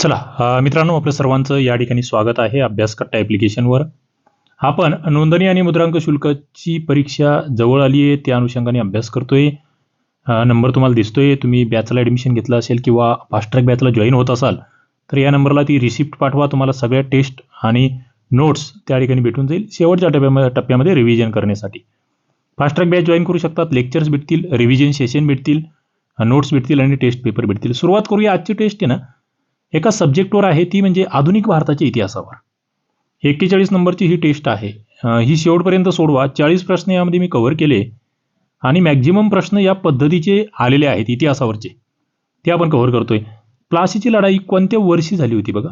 चला मित्रांनो आपलं सर्वांचं या ठिकाणी स्वागत आहे अभ्यासकट्टा ॲप्लिकेशनवर आपण नोंदणी आणि मुद्रांक शुल्कची परीक्षा जवळ आली आहे त्या अनुषंगाने अभ्यास करतोय. नंबर तुम्हाला दिसतोय तुम्ही बॅचला ॲडमिशन घेतलं असेल किंवा फास्ट ट्रॅक बॅचला जॉईन होत असाल तर या नंबरला ती रिसिप्ट पाठवा तुम्हाला सगळ्या टेस्ट आणि नोट्स त्या ठिकाणी भेटून जाईल शेवटच्या टप्प्यामध्ये टप्प्यामध्ये रिव्हिजन करण्यासाठी. फास्ट ट्रॅक बॅच जॉईन करू शकतात लेक्चर्स भेटतील रिव्हिजन सेशन भेटतील नोट्स भेटतील आणि टेस्ट पेपर भेटतील. सुरुवात करूया आजची टेस्ट आहे ना एका सब्जेक्टवर आहे ती म्हणजे आधुनिक भारताच्या इतिहासावर. एक्केचाळीस नंबरची ही टेस्ट आहे. ही शेवटपर्यंत सोडवा. चाळीस प्रश्न यामध्ये मी कव्हर केले आणि मॅक्झिमम प्रश्न या पद्धतीचे आलेले आहेत इतिहासावरचे. ते आपण कव्हर करतोय. प्लासीची लढाई कोणत्या वर्षी झाली होती बघा?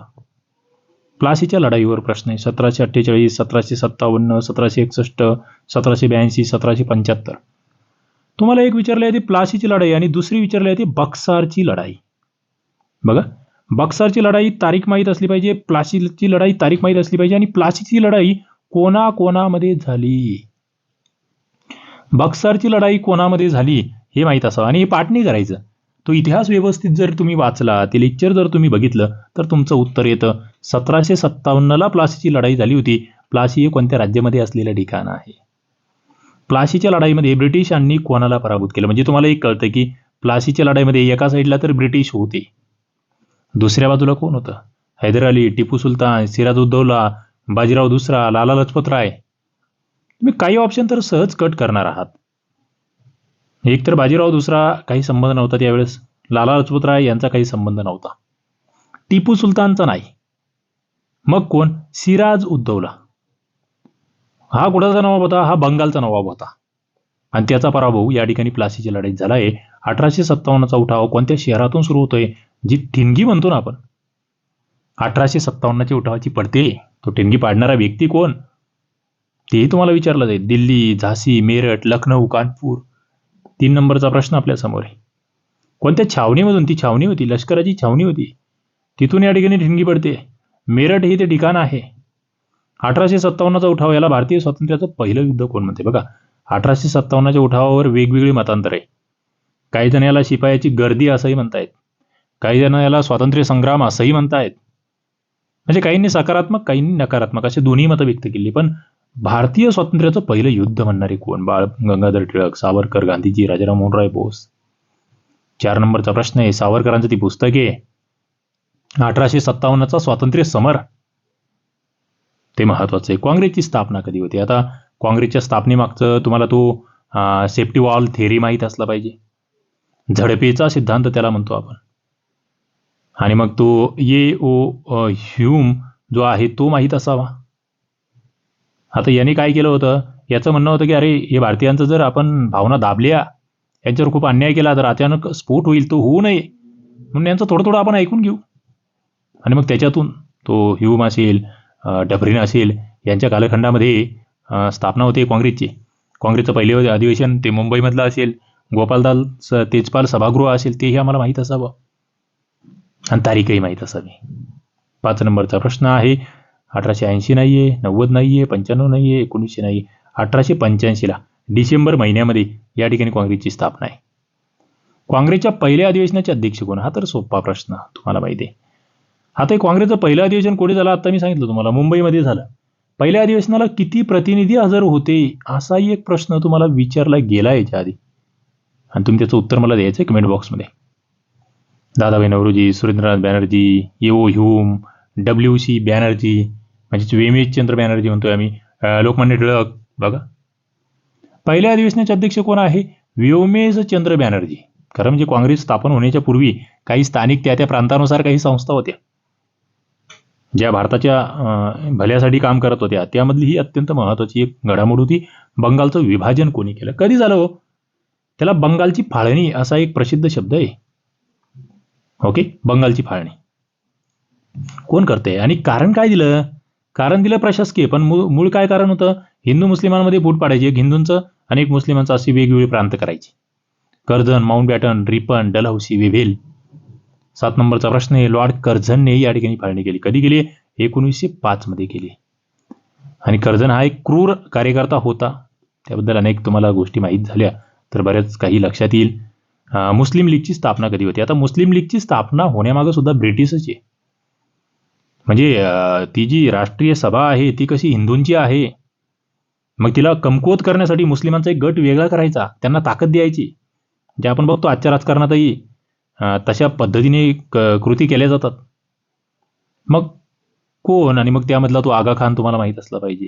प्लासीच्या लढाईवर प्रश्न आहे. सतराशे अठ्ठेचाळीस सतराशे सत्तावन्न सतराशे एकसष्ट सतराशे ब्याऐंशी सतराशे पंच्याहत्तर. तुम्हाला एक विचारले आहे ती प्लासीची लढाई आणि दुसरी विचारली आहे ती बक्सारची लढाई. बघा. बक्सरची लढाई तारीख माहीत असली पाहिजे प्लासीची लढाई तारीख माहीत असली पाहिजे आणि प्लासीची लढाई कोणा कोणामध्ये झाली? बक्सरची लढाई कोणामध्ये झाली हे माहीत असावं आणि हे पाठ नाही करायचं. तो इतिहास व्यवस्थित जर तुम्ही वाचला ते लेक्चर जर तुम्ही बघितलं तर तुमचं उत्तर येतं. सतराशे सत्तावन्नला प्लासीची लढाई झाली होती. प्लासी हे कोणत्या राज्यामध्ये असलेलं ठिकाण आहे? प्लासीच्या लढाईमध्ये ब्रिटिशांनी कोणाला पराभूत केलं? म्हणजे तुम्हाला एक कळतं की प्लासीच्या लढाईमध्ये एका साईडला तर ब्रिटिश होते. दुसऱ्या बाजूला कोण होतं? हैदर अली टिपू सुलतान सिराजुद्दौला बाजीराव दुसरा लाला लजपत राय. तुम्ही काही ऑप्शन तर सहज कट करणार आहात. एक तर बाजीराव दुसरा काही संबंध नव्हता त्यावेळेस. लाला लजपत राय यांचा काही संबंध नव्हता. टिपू सुलतानचा नाही. मग कोण? सिराज उद्दौला हा कुणाचा नवाब होता? हा बंगालचा नवाब होता. आणि त्याचा पराभव या ठिकाणी प्लासीची लढाईत झाला आहे अठराशे सत्तावन्नचा उठाव कोणत्या शहरातून सुरू होतोय? जी ठिणगी म्हणतो ना आपण अठराशे सत्तावन्नच्या उठावाची पडते तो ठिणगी पाडणारा व्यक्ती कोण? तेही तुम्हाला विचारलं जाईल. दिल्ली झाशी मेरठ लखनौ कानपूर. तीन नंबरचा प्रश्न आपल्यासमोर आहे. कोणत्या छावणीमधून? ती छावणी होती लष्कराची छावणी होती. तिथून या ठिकाणी ठिणगी पडते. मेरठ हे ते ठिकाण आहे. अठराशे सत्तावन्नचा उठाव याला भारतीय स्वातंत्र्याचं पहिलं युद्ध कोण म्हणते? बघा अठराशे सत्तावन्नच्या उठावावर वेगवेगळी मतांतर. आहे काही जण याला शिपायाची गर्दी असंही म्हणतायत. काही जण याला स्वातंत्र्य संग्राम असंही म्हणतायत. म्हणजे काहींनी सकारात्मक काहींनी नकारात्मक असे दोन्ही मतं व्यक्त केली. पण भारतीय स्वातंत्र्याचं पहिलं युद्ध म्हणणारे कोण? बाळ गंगाधर टिळक सावरकर गांधीजी राजाराम मोहनराय बोस. चार नंबरचा प्रश्न आहे सावरकरांचं ती पुस्तक आहे. अठराशे सत्तावन्नचा स्वातंत्र्य समर. ते महत्वाचं आहे. काँग्रेसची स्थापना कधी होती? आता काँग्रेसच्या स्थापनेमागचं तुम्हाला तो सेफ्टी वॉल थेरी माहीत असला पाहिजे. झडपेचा सिद्धांत त्याला म्हणतो आपण. आणि मग तो ये ओ ह्यूम जो आहे तो माहीत असावा. आता यांनी काय केलं होतं? याचं म्हणणं होतं की अरे हे भारतीयांचं जर आपण भावना दाबल्या यांच्यावर खूप अन्याय केला तर अचानक स्फोट होईल तो होऊ नये. म्हणून यांचं थोडं थोडं आपण ऐकून घेऊ. आणि मग त्याच्यातून तो ह्यूम असेल डफरीन डबरीन असेल यांच्या कालखंडामध्ये स्थापना होते काँग्रेसची. काँग्रेसचं पहिले अधिवेशन ते मुंबईमधलं असेल गोपालदाल तेजपाल सभागृह असेल तेही आम्हाला माहीत असावं. आणि तारीखही माहीत असावी. पाच नंबरचा प्रश्न आहे अठराशे ऐंशी नाही आहे नव्वद नाही आहे पंच्याण्णव नाही आहे एकोणीसशे नाही अठराशे पंच्याऐंशीला डिसेंबर महिन्यामध्ये या ठिकाणी काँग्रेसची स्थापना आहे. काँग्रेसच्या पहिल्या अधिवेशनाचे अध्यक्ष कोण? हा तर सोपा प्रश्न तुम्हाला माहिती आहे. आता हे काँग्रेसचं पहिलं अधिवेशन कुठे झालं? आता मी सांगितलं तुम्हाला मुंबईमध्ये झालं. पहिल्या अधिवेशनाला किती प्रतिनिधी हजर होते? असाही एक प्रश्न तुम्हाला विचारला गेला याच्या आधी. आणि तुम्ही त्याचं उत्तर मला द्यायचं आहे कमेंट बॉक्समध्ये दादाभाई नवरोजी सुरेंद्रनाथ बॅनर्जी येओ ह्यूम डब्ल्यू सी बॅनर्जी म्हणजेच वेमेश चंद्र बॅनर्जी म्हणतोय आम्ही. लोकमान्य टिळक बघा. पहिल्या अधिवेशनाचे अध्यक्ष कोण आहे? व्योमेश चंद्र बॅनर्जी. खरं म्हणजे काँग्रेस स्थापन होण्याच्या पूर्वी काही स्थानिक त्या त्या प्रांतानुसार काही संस्था होत्या. ज्या भारताच्या भल्यासाठी काम करत होत्या. त्यामधली ही अत्यंत महत्वाची एक घडामोड होती. बंगालचं विभाजन कोणी केलं? कधी झालं हो? त्याला बंगालची फाळणी असा एक प्रसिद्ध शब्द आहे. ओके बंगालची फाळणी. कोण करते? आणि कारण काय दिलं? कारण दिलं प्रशासकीय. पण मूळ मूळ काय कारण होतं? हिंदू मुस्लिमांमध्ये फूट पाडायची एक हिंदूंचं आणि एक मुस्लिमांचं अशी वेगवेगळी प्रांत करायची. Curzon Mountbatten Ripon Dalhousie Wavell. सात नंबरचा प्रश्न आहे लॉर्ड कर्झनने या ठिकाणी फाळणी केली. कधी केली? एकोणीसशे पाच मध्ये केली. आणि कर्झन हा एक क्रूर कार्यकर्ता होता. त्याबद्दल अनेक तुम्हाला गोष्टी माहीत झाल्या. तर बऱ्याच काही लक्षात येईल. मुस्लिम लीगची स्थापना कधी होती? आता मुस्लिम लीगची स्थापना होण्यामागं सुद्धा ब्रिटिशच आहे. म्हणजे ती जी राष्ट्रीय सभा आहे ती कशी हिंदूंची आहे मग तिला कमकुवत करण्यासाठी मुस्लिमांचा एक गट वेगळा करायचा त्यांना ताकद द्यायची जे आपण बघतो आजच्या राजकारणातही तशा पद्धतीने क- कृती केल्या जातात. मग कोण आणि मग त्यामधला तो आगा खान तुम्हाला माहीत असला पाहिजे.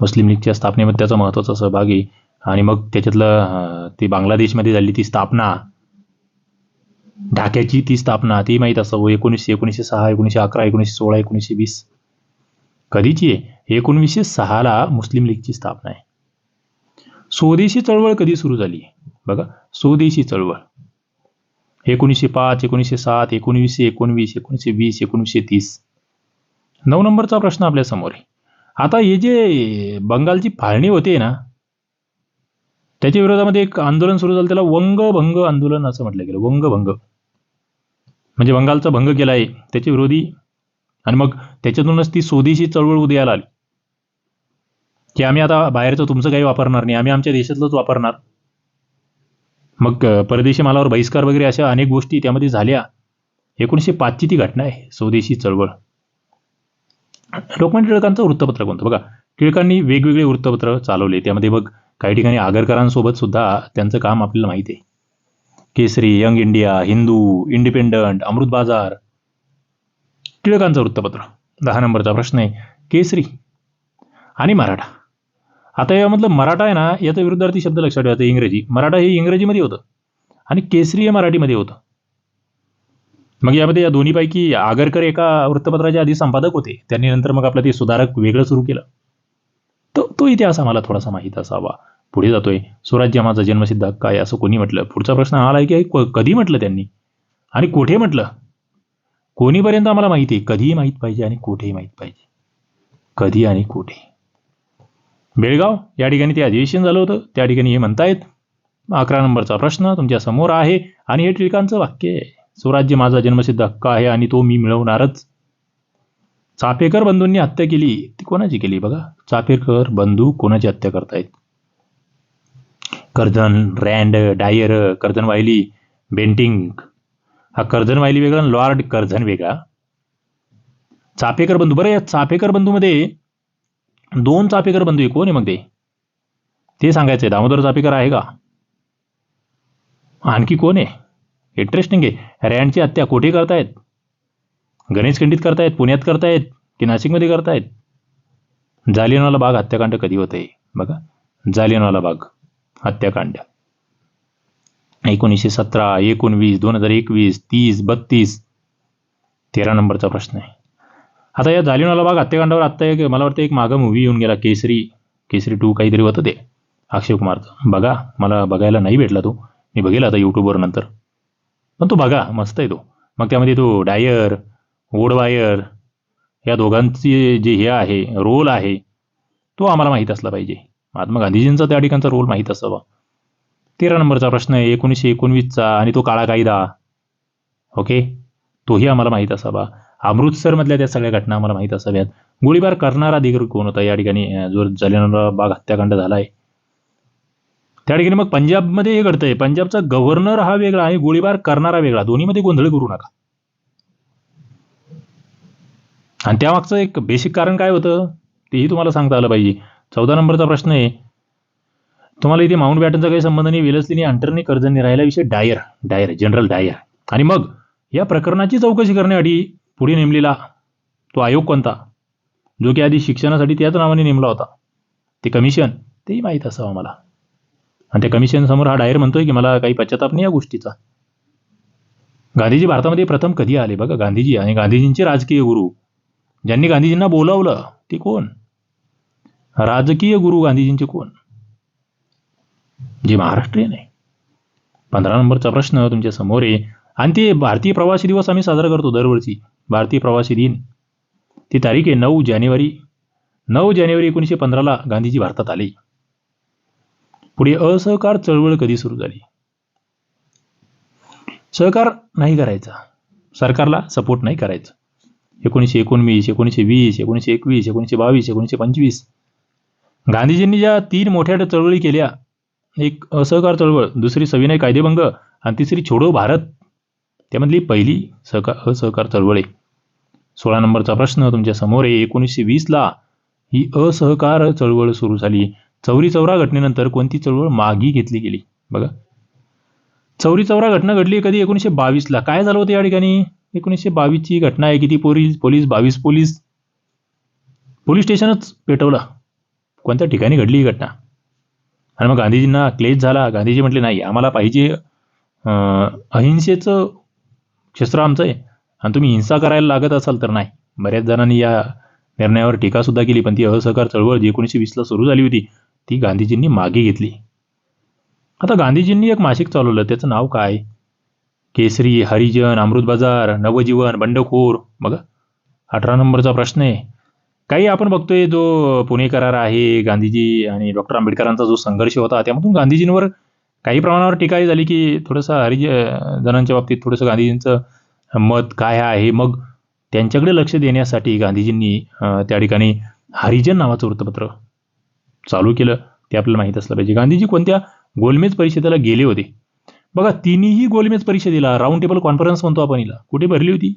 मुस्लिम लीगच्या स्थापनेमध्ये त्याचा महत्त्वाचा सहभाग आहे. आणि मग त्याच्यातलं ती बांगलादेशमध्ये झाली ती स्थापना. ढाक्याची ती स्थापना ती माहीत असावं. एकोणीसशे एकोणीसशे सहा एकोणीसशे अकरा एकोणीसशे सोळा एकोणीसशे वीस. कधीची आहे? एकोणवीसशे सहाला मुस्लिम लीगची स्थापना आहे. स्वदेशी चळवळ कधी सुरू झाली? बघा स्वदेशी चळवळ. एकोणीसशे पाच एकोणीसशे सात एकोणीसशे एकोणवीस एकोणीसशे वीस एकोणीसशे तीस. नऊ नंबरचा प्रश्न आपल्यासमोर आहे. आता हे जे बंगालची फाळणी होते ना त्याच्या विरोधामध्ये एक आंदोलन सुरू झालं त्याला वंगभंग आंदोलन असं म्हटलं गेलं वंगभंग म्हणजे बंगालचा भंग केला आहे त्याचे विरोधी. आणि मग त्याच्यातूनच ती स्वदेशी चळवळ उदयाला आली. की आम्ही आता बाहेरचं तुमचं काही वापरणार नाही आम्ही आमच्या देशातलंच वापरणार. मग परदेशी मालावर बहिष्कार वगैरे अशा अनेक गोष्टी त्यामध्ये झाल्या. एकोणीसशे पाचची ती घटना आहे स्वदेशी चळवळ. लोकमान्य टिळकांचं वृत्तपत्र कोणतं? बघा टिळकांनी वेगवेगळे वृत्तपत्र चालवले. त्यामध्ये बघ काही ठिकाणी आगरकरांसोबत सुद्धा त्यांचं काम आपल्याला माहिती आहे. Kesari Young India Hindu Independent Amrit Bazar टिळकांचं वृत्तपत्र. दहा नंबरचा प्रश्न आहे केसरी आणि मराठा. आता यामधलं मराठा आहे ना याचा विरुद्धार्थी शब्द लक्षात ठेवायचा इंग्रजी. मराठा हे इंग्रजीमध्ये होतं आणि केसरी हे मराठीमध्ये होतं. मग यामध्ये या दोन्हीपैकी आगरकर एका वृत्तपत्राचे आधी संपादक होते. त्यांनी नंतर मग आपलं ते सुधारक वेगळं सुरू केलं. तो तो इतिहास आम्हाला थोडासा माहीत असावा. पुढे जातोय. स्वराज्य माझा जन्मसिद्ध हक्क आहे असं कोणी म्हटलं? पुढचा प्रश्न आला आहे की कधी म्हटलं त्यांनी? आणि कुठे म्हटलं? कोणीपर्यंत आम्हाला माहिती आहे? कधीही माहीत पाहिजे आणि कुठेही माहीत पाहिजे. कधी आणि कुठे? बेळगाव या ठिकाणी ते अधिवेशन झालं होतं. त्या ठिकाणी हे म्हणतायत अकरा नंबरचा प्रश्न तुमच्यासमोर आहे आणि हे टिळकांचं वाक्य आहे. स्वराज्य माझा जन्मसिद्ध हक्क आहे आणि तो मी मिळवणारच. चापेकर बंधूंनी हत्या केली. ती कोणाची केली बघा? चापेकर बंधू कोणाची हत्या करतायत? Curzon Rand Dyer Curzon Wyllie Bentinck. हा कर्जन वायली वेगळा आणि लॉर्ड कर्जन वेगळा. चापेकर बंधू. बरं या चापेकर बंधूमध्ये दोन चापेकर बंधू आहे. कोण आहे मग ते? ते सांगायचंय. दामोदर चापेकर आहे का? आणखी कोण आहे? इंटरेस्टिंग आहे. रँडची हत्या कोठे करतायत? गणेश खंडित करतायत पुण्यात करतायत की नाशिकमध्ये करतायत? जालियनवाला बाग हत्याकांड कधी होते बघा. जालियनवाला बाग. हत्याकांड. एकोणीसशे सतरा एकोणवीस दोन हजार एकवीस तीस बत्तीस तेरा नंबरचा प्रश्न आहे. आता या जालियनवाला बाग हत्याकांडावर आत्ता एक मला वाटतं एक मागं मूवी येऊन गेला केसरी. केसरी टू काहीतरी होतं ते अक्षय कुमारचं. बघा मला बघायला नाही भेटला तो. मी बघेल आता यूट्यूबवर नंतर. पण तो बघा मस्त आहे तो. मग त्यामध्ये तो डायर ओडवायर या दोघांची जे हे आहे रोल आहे तो आम्हाला माहीत असला पाहिजे. महात्मा गांधीजींचा त्या ठिकाणचा रोल माहीत असावा. तेरा नंबरचा प्रश्न आहे एकोणीसशे एकोणवीसचा आणि तो काळा कायदा. ओके तोही आम्हाला माहीत असावा. अमृतसरमधल्या त्या सगळ्या घटना आम्हाला माहीत असाव्यात. गोळीबार करणारा अधिकारी कोण होता? या ठिकाणी जो बाग हत्याकांड झाला आहे त्या ठिकाणी मग पंजाबमध्ये हे घडतंय. पंजाबचा गव्हर्नर हा वेगळा आणि गोळीबार करणारा वेगळा. दोन्हीमध्ये गोंधळ करू नका. आणि त्यामागचं एक बेसिक कारण काय होतं? तेही तुम्हाला सांगता आलं पाहिजे. चौदा नंबरचा प्रश्न आहे. तुम्हाला इथे माउंट बॅटनचा काही संबंध नाही वेलसलीने अंटरने कर्जनी राहिला विषय डायर डायर जनरल डायर. आणि मग या प्रकरणाची चौकशी करण्यासाठी पुढे नेमलेला तो आयोग कोणता? जो की आधी शिक्षणासाठी त्याच नावाने नेमला होता. ते कमिशन तेही माहीत असावं मला. आणि त्या कमिशन समोर हा डायर म्हणतोय की मला काही पश्चाताप नाही या गोष्टीचा. गांधीजी भारतामध्ये प्रथम कधी आले? बघा गांधीजी आणि गांधीजींचे राजकीय गुरु ज्यांनी गांधीजींना बोलावलं ते कोण? राजकीय गुरु गांधीजींचे कोण? जे महाराष्ट्रीयन आहे पंधरा नंबरचा प्रश्न तुमच्यासमोर आहे. आणि ते भारतीय प्रवासी दिवस आम्ही साजरा करतो दरवर्षी. भारतीय प्रवासी दिन. ती तारीख आहे नऊ जानेवारी. नऊ जानेवारी एकोणीसशे पंधराला गांधीजी भारतात आले. पुढे असहकार चळवळ कधी सुरू झाली? सहकार नाही करायचा. सरकारला सपोर्ट नाही करायचं. एकोणीसशे एकोणवीस एकोणीसशे वीस एकोणीसशे एकवीस एकोणीसशे बावीस एकोणीसशे पंचवीस गांधीजींनी ज्या तीन मोठ्या चळवळी केल्या एक असहकार चळवळ दुसरी सविनय कायदेभंग आणि तिसरी छोडो भारत त्यामधली पहिली सहकार असहकार चळवळ आहे. सोळा नंबरचा प्रश्न तुमच्यासमोर आहे. एकोणीसशे वीसला ही असहकार चळवळ सुरू झाली. चौरी चौरा घटनेनंतर कोणती चळवळ मागी घेतली गेली? बघा. चौरी चौरा घटना घडली कधी? एकोणीसशे बावीसला काय झालं होतं या ठिकाणी? एकोणीसशे बावीसची घटना आहे. किती पोलीस पोलीस बावीस पोलीस. पोलीस स्टेशनच पेटवलं. कोणत्या ठिकाणी घडली ही घटना? आणि मग गांधीजींना क्लेश झाला. गांधीजी म्हटले नाही आम्हाला पाहिजे अहिंसेचं क्षेत्र आमचं आहे. आणि तुम्ही हिंसा करायला लागत असाल तर नाही. बऱ्याच जणांनी या निर्णयावर टीकासुद्धा केली पण ती असहकार चळवळ जी एकोणीसशे वीसला सुरू झाली होती ती गांधीजींनी मागे घेतली. आता गांधीजींनी एक मासिक चालवलं. त्याचं नाव काय? केसरी हरिजन अमृत बाजार नवजीवन बंडखोर. बघा अठरा नंबरचा प्रश्न आहे. काही आपण बघतोय जो पुणे करार आहे गांधीजी आणि डॉक्टर आंबेडकरांचा जो संघर्ष होता त्यामधून गांधीजींवर काही प्रमाणावर टीकाही झाली की थोडंसं हरिज जणांच्या बाबतीत थोडंसं गांधीजींचं मत काय आहे? मग त्यांच्याकडे लक्ष देण्यासाठी गांधीजींनी त्या ठिकाणी हरिजन नावाचं वृत्तपत्र चालू केलं. ते आपल्याला माहीत असलं पाहिजे. गांधीजी कोणत्या गोलमेज परिषदेला गेले होते? बघा तिन्ही गोलमेज परिषदेला राऊंड टेबल कॉन्फरन्स म्हणतो आपण हिला. कुठे भरली होती?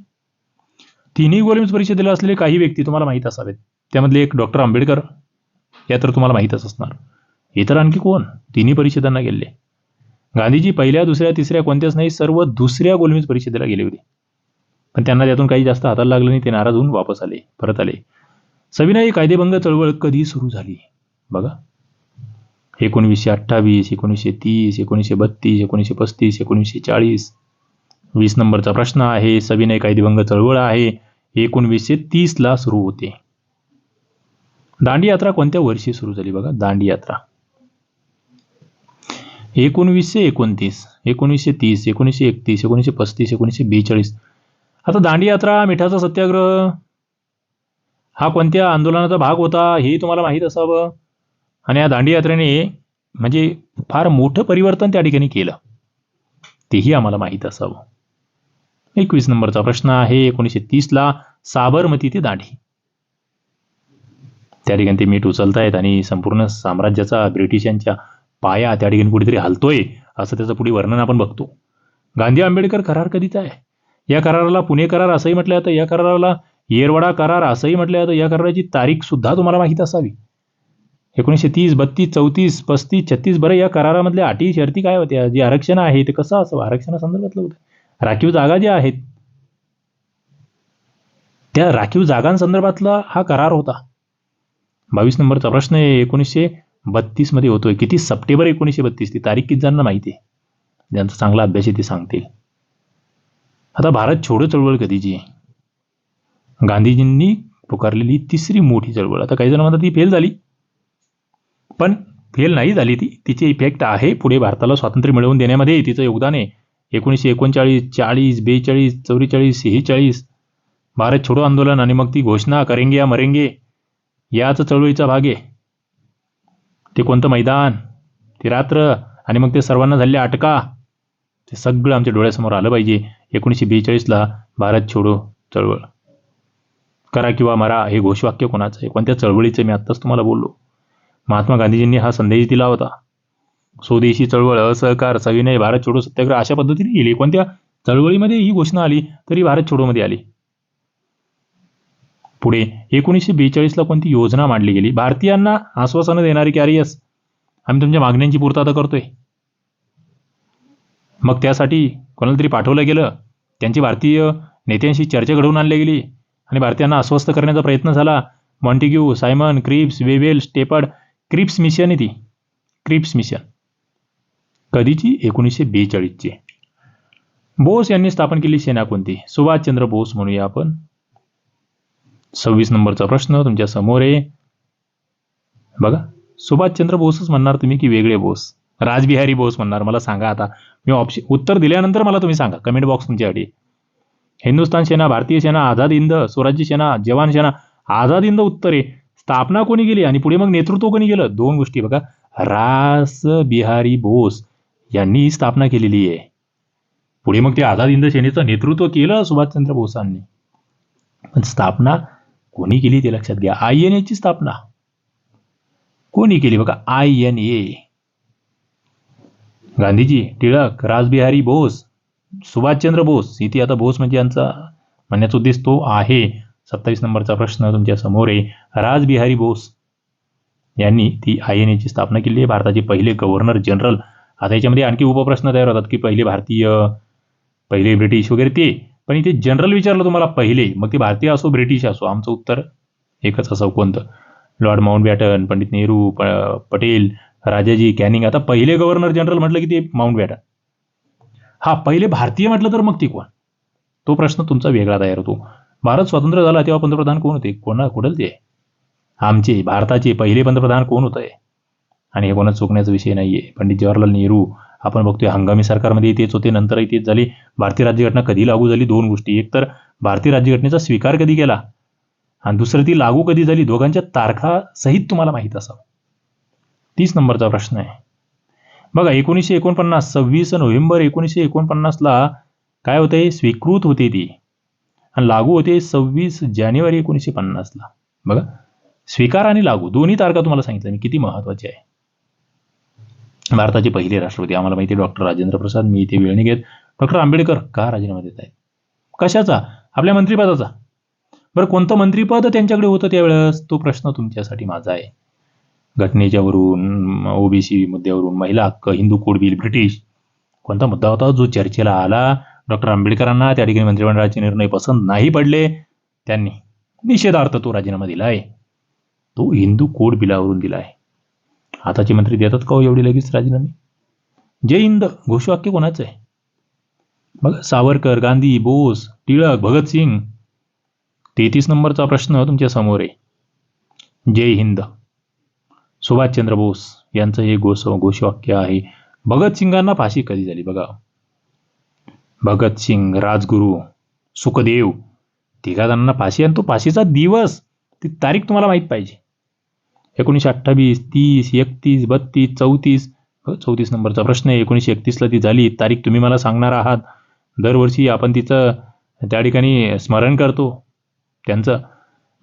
तिन्ही गोलमेज परिषदेला असलेले काही व्यक्ती तुम्हाला माहीत असावेत. त्यामधले एक डॉक्टर आंबेडकर या तर तुम्हाला माहीतच असणार. इतर आणखी कोण? तिन्ही परिषदांना गेले. गांधीजी पहिल्या दुसऱ्या तिसऱ्या कोणत्याच नाही सर्व दुसऱ्या गोलमेज परिषदेला गेले होते. पण त्यांना त्यातून काही जास्त हाताला लागलं नाही ते नाराज होऊन वापस आले परत आले. सविनय कायदेभंग चळवळ कधी सुरू झाली. बघा. एकोणीसशे अठ्ठावीस एकोणीसशे तीस एकोणीसशे बत्तीस एकोणीसशे पस्तीस एकोणीसशे चाळीस वीस नंबरचा प्रश्न आहे. सविनय कायदेभंग चळवळ आहे. एकोणवीसशे तीसला सुरू होते. दांडी यात्रा कोणत्या वर्षी सुरू झाली बघा? दांडी यात्रा. एकोणवीसशे एकोणतीस एकोणीसशे तीस एकोणीसशे एकतीस एकोणीसशे पस्तीस एकोणीसशे बेचाळीस. आता दांडी यात्रा मिठाचा सत्याग्रह हा कोणत्या आंदोलनाचा भाग होता हे तुम्हाला माहीत असावं? आणि या दांडी यात्रेने म्हणजे फार मोठं परिवर्तन त्या ठिकाणी केलं. तेही आम्हाला माहीत असावं. एकवीस नंबरचा प्रश्न आहे. एकोणीसशे तीसला साबरमती ते दाढी त्या ठिकाणी ते मीठ उचलतायत आणि संपूर्ण साम्राज्याचा ब्रिटिशांच्या पाया त्या ठिकाणी कुठेतरी हलतोय असं त्याचं पुढे वर्णन आपण बघतो. गांधी आंबेडकर करार कधीचा आहे? या कराराला पुणे करार असंही म्हटलं जातं. या कराराला येरवाडा करार असंही म्हटलं जातं. या कराराची तारीख सुद्धा तुम्हाला माहीत असावी. एकोणीसशे तीस बत्तीस चौतीस पस्तीस छत्तीस बरं या करारामधल्या अटी शर्ती काय होत्या? जे आरक्षण आहे ते कसं असावं? आरक्षणासंदर्भातलं होतं. राखीव जागा ज्या आहेत त्या राखीव जागांसंदर्भातला हा करार होता. बावीस नंबरचा प्रश्न आहे एकोणीसशे बत्तीसमध्ये होतोय. किती सप्टेंबर एकोणीसशे बत्तीस? ती तारीख किती जणांना माहिती आहे? ज्यांचा चांगला अभ्यास आहे ते सांगतील. आता भारत छोडो चळवळ कधीची आहे? गांधीजींनी पुकारलेली तिसरी मोठी चळवळ. आता काही जण म्हणतात ती फेल झाली. पण फेल नाही झाली ती. तिचे इफेक्ट आहे पुढे भारताला स्वातंत्र्य मिळवून देण्यामध्ये. तिचं योगदान आहे. एकोणीसशे एकोणचाळीस चाळीस बेचाळीस चौवेचाळीस सेहेचाळीस. भारत छोडो आंदोलन आणि मग ती घोषणा करेंगे या मरेंगे. याच चळवळीचा भाग आहे. ते कोणतं मैदान? ते रात्र आणि मग ते सर्वांना झाले अटका ते सगळं आमच्या डोळ्यासमोर आलं पाहिजे. एकोणीसशे बेचाळीसला भारत छोडो चळवळ. करा किंवा मरा हे घोषवाक्य कोणाचं आहे? कोणत्या चळवळीचं मी आत्ताच तुम्हाला बोललो. महात्मा गांधीजींनी हा संदेश दिला होता. स्वदेशी चळवळ असहकार सविनय भारत छोडो सत्याग्रह अशा पद्धतीने गेली कोणत्या चळवळीमध्ये ही घोषणा आली तरी भारत छोडोमध्ये आली. पुढे एकोणीसशे बेचाळीसला कोणती योजना मांडली गेली? भारतीयांना आश्वासनं देणारी की अरे यस आम्ही तुमच्या मागण्यांची पूर्तता करतोय. मग त्यासाठी कोणाला तरी पाठवलं गेलं? त्यांची भारतीय नेत्यांशी चर्चा घडवून आणली गेली. आणि भारतीयांना अस्वस्थ करण्याचा प्रयत्न झाला. Montagu Simon Cripps Wavell stepped Cripps mission आहे ती. Cripps Mission. कधीची? एकोणीसशे बेचाळीसची. बोस यांनी स्थापन केली सेना कोणती? सुभाषचंद्र बोस म्हणूया आपण. सव्वीस नंबरचा प्रश्न तुमच्यासमोर आहे. बघा सुभाषचंद्र बोसच म्हणणार तुम्ही की वेगळे बोस? राजबिहारी बोस म्हणणार मला सांगा आता. मी ऑप्शन उत्तर दिल्यानंतर मला तुम्ही सांगा. कमेंट बॉक्स तुमच्यासाठी हिंदुस्थान सेना भारतीय सेना आझाद हिंद स्वराज्य सेना जवान सेना. आझाद हिंद उत्तर. आहे स्थापना कोणी केली आणि पुढे मग नेतृत्व कोणी केलं? दोन गोष्टी बघा. रास बिहारी बोस. यांनी स्थापना केलेली आहे. पुढे मग ते आझाद हिंद सेनेचं नेतृत्व केलं सुभाषचंद्र बोसांनी. पण स्थापना कोणी केली ते लक्षात घ्या. आय एन एची स्थापना. कोणी केली? बघा I N A. Gandhiji Tilak Rajbihari Bose Subhashchandra Bose. इथे आता बोस म्हणजे यांचा म्हणण्याचा उद्देश तो आहे. सत्तावीस नंबरचा प्रश्न तुमच्यासमोर आहे. राजबिहारी बोस यांनी ती आय एन एची स्थापना केली आहे. भारताचे पहिले गव्हर्नर जनरल आता याच्यामध्ये आणखी उपप्रश्न तयार होतात की पहिले भारतीय पहिले ब्रिटिश वगैरे ते. पण इथे जनरल विचारलं तुम्हाला पहिले मग ते भारतीय असो ब्रिटिश असो आमचं उत्तर एकच असं कोणतं? Lord Mountbatten Pandit Nehru प पटेल राजाजी कॅनिंग. आता पहिले गव्हर्नर जनरल म्हटलं की ते माउंट बॅटन हा पहिले भारतीय म्हटलं तर मग ते कोण? तो प्रश्न तुमचा वेगळा तयार होतो. भारत स्वतंत्र झाला तेव्हा पंतप्रधान कोण होते? कोणा कुठल ते आमचे भारताचे पहिले पंतप्रधान कोण होते? आणि हे कोणाच चुकण्याचा विषय नाहीये. पंडित जवाहरलाल नेहरू आपण बघतोय हंगामी सरकारमध्ये तेच होते नंतरही तेच झाले. भारतीय राज्यघटना कधी लागू झाली? दोन गोष्टी. एक तर भारतीय राज्यघटनेचा स्वीकार कधी केला? आणि दुसरं ती लागू कधी झाली? दोघांच्या तारखा सहित तुम्हाला माहीत असावं. तीस नंबरचा प्रश्न आहे. बघा एकोणीसशे एकोणपन्नास सव्वीस नोव्हेंबर एकोणीसशे एकोणपन्नासला काय होते? स्वीकृत होते ती. आणि लागू होते सव्वीस जानेवारी एकोणीसशे पन्नासला. बघा स्वीकार आणि लागू दोन्ही तारखा तुम्हाला सांगितलं मी किती महत्त्वाचे आहे. भारताचे पहिले राष्ट्रपती. आम्हाला माहिती आहे डॉक्टर राजेंद्र प्रसाद. मी इथे वेळ नाही घेत. डॉक्टर आंबेडकर का राजीनामा देत आहेत कशाचा? आपल्या मंत्रिपदाचा. बरं कोणतं मंत्रिपद त्यांच्याकडे होतं त्यावेळेस? तो प्रश्न तुमच्यासाठी माझा आहे. घटनेच्या वरून ओबीसी मुद्द्यावरून महिला हक्क हिंदू कोड बिल ब्रिटिश. कोणता मुद्दा होता? जो चर्चेला आला. डॉक्टर आंबेडकरांना त्या ठिकाणी मंत्रिमंडळाचे निर्णय पसंत नाही पडले. त्यांनी निषेधार्थ तो राजीनामा दिला आहे तो हिंदू कोड बिलावरून दिला आहे आताचे मंत्री देतात का हो एवढी लगेच राजीनामे? जय हिंद. घोषवाक्य कोणाचं आहे? बघा सावरकर गांधी बोस टिळक भगतसिंग तेहतीस नंबरचा प्रश्न तुमच्यासमोर आहे. जय हिंद. सुभाषचंद्र बोस यांचं हे घोष घोषवाक्य आहे. भगतसिंगांना फाशी कधी झाली बघा. भगतसिंग राजगुरू सुखदेव. तिघाजणांना फाशी आणि तो फाशीचा दिवस. ती तारीख तुम्हाला माहीत पाहिजे. एकोणीसशे अठ्ठावीस तीस एकतीस बत्तीस चौतीस. चौतीस नंबरचा प्रश्न आहे. एकोणीसशे एकतीसला ती झाली. तारीख तुम्ही मला सांगणार आहात. दरवर्षी आपण तिचं त्या ठिकाणी स्मरण करतो. त्यांचं.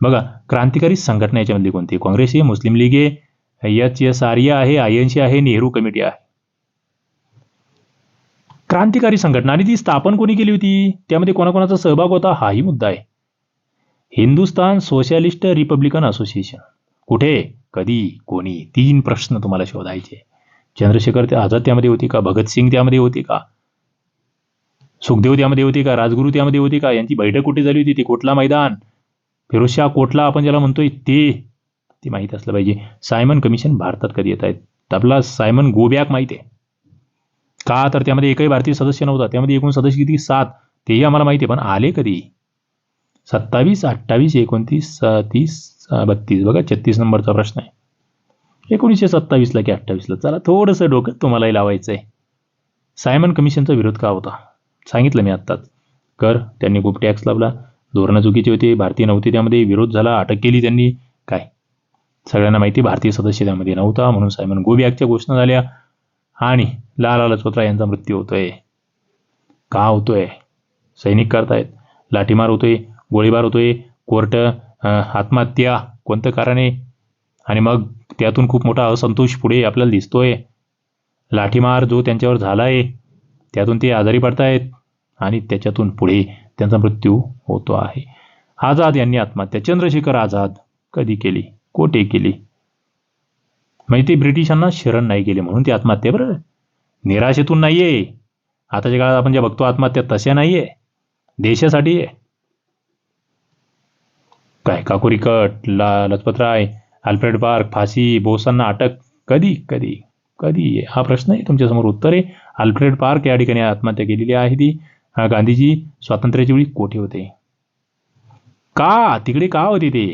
बघा क्रांतिकारी संघटना याच्यामधली कोणती? काँग्रेस आहे मुस्लिम लीग आहे एच एस आर्य आहे आय एन सी आहे नेहरू कमिटी आहे. क्रांतिकारी संघटना. आणि ती स्थापन कोणी केली होती? त्यामध्ये कोणाकोणाचा सहभाग होता? हाही मुद्दा आहे. Hindustan Socialist Republican Association. कुठे? कधी कोणी तीन प्रश्न तुम्हाला शोधायचे? चंद्रशेखर ते आझाद त्यामध्ये होती का? भगतसिंग त्यामध्ये होती का? सुखदेव त्यामध्ये होती का? राजगुरू त्यामध्ये होती का? यांची बैठक कुठे झाली होती? ती कोटला मैदान? फिरोजशाह कोटला आपण ज्याला म्हणतोय ते ते माहीत असलं पाहिजे. सायमन कमिशन भारतात कधी येत आहेत आपला सायमन गोबॅक माहिती आहे. का? तर त्यामध्ये एकही भारतीय सदस्य नव्हता. त्यामध्ये एकूण सदस्य किती? सात. तेही आम्हाला माहिती आहे पण आले कधी? सत्तावीस अठ्ठावीस एकोणतीस तीस बत्तीस. बघा छत्तीस नंबरचा प्रश्न आहे. एकोणीसशे सत्तावीसला की अठ्ठावीसला? चला थोडंसं डोकं तुम्हालाही लावायचं आहे सायमन कमिशनचा विरोध का होता? सांगितलं मी आत्ताच. कर त्यांनी खूप टॅक्स लावला. धोरणं चुकीची होती भारतीय नव्हती त्यामध्ये. विरोध झाला अटक केली त्यांनी. काय? सगळ्यांना माहिती भारतीय सदस्य त्यामध्ये नव्हता म्हणून सायमन गोबॅकच्या घोषणा झाल्या. आणि लाला लजपतराय यांचा मृत्यू होतोय. का होतोय? सैनिक करतायत. लाठीमार होतोय. गोळीबार होतोय. कोर्ट आत्महत्या कोणतं कारण? आहे आणि मग त्यातून खूप मोठा असंतोष पुढे आपल्याला दिसतोय. लाठीमार जो त्यांच्यावर झाला आहे त्यातून ते आजारी पडतायत आणि त्याच्यातून पुढे त्यांचा मृत्यू होतो आहे. आझाद यांनी आत्महत्या. चंद्रशेखर आझाद कधी केली? कोठे केली? म्हणजे ते ब्रिटिशांना शरण नाही गेले म्हणून ती आत्महत्या बरं. निराशेतून नाहीये. आताच्या काळात आपण ज्या बघतो आत्महत्या तशा नाहीये. देशासाठी आहे काय? काकुरी कट ला लजपतराय अल्फ्रेड पार्क फाशी बोसांना अटक कधी कधी कधी? हा प्रश्न आहे तुमच्यासमोर उत्तर आहे. अल्फ्रेड पार्क या ठिकाणी आत्महत्या केलेली आहे ती. गांधीजी स्वातंत्र्याच्या वेळी कोठे होते? का? तिकडे का होते ते?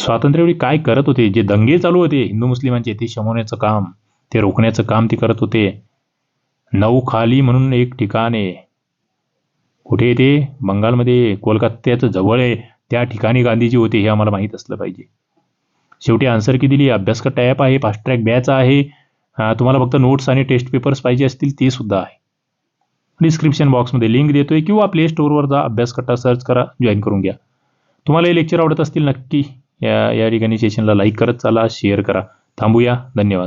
स्वातंत्र्यावेळी काय करत होते? जे दंगे चालू होते हिंदू मुस्लिमांचे ते शमवण्याचं काम ते रोखण्याचं काम ते करत होते. नऊ खाली म्हणून एक ठिकाण आहे. कुठे ते? बंगालमध्ये कोलकात्याचं जवळ आहे. त्या ठिकाणी गांधीजी होते हे आम्हाला माहीत असलं पाहिजे. शेवटी आन्सर की दिली? अभ्यास का टॅप आहे? फास्ट ट्रॅक बॅच आहे. तुम्हाला फक्त नोट्स आणि टेस्ट पेपर्स पाहिजे असतील ते सुद्धा आहे. डिस्क्रिप्शन बॉक्समध्ये लिंक देतोय किंवा प्ले स्टोअरवर जा. अभ्यास कट्टा सर्च करा. जॉईन करून घ्या. तुम्हाला हे लेक्चर आवडत असतील नक्की. या या ठिकाणी सेशनला लाईक करत चाला. शेअर करा. थांबूया. धन्यवाद.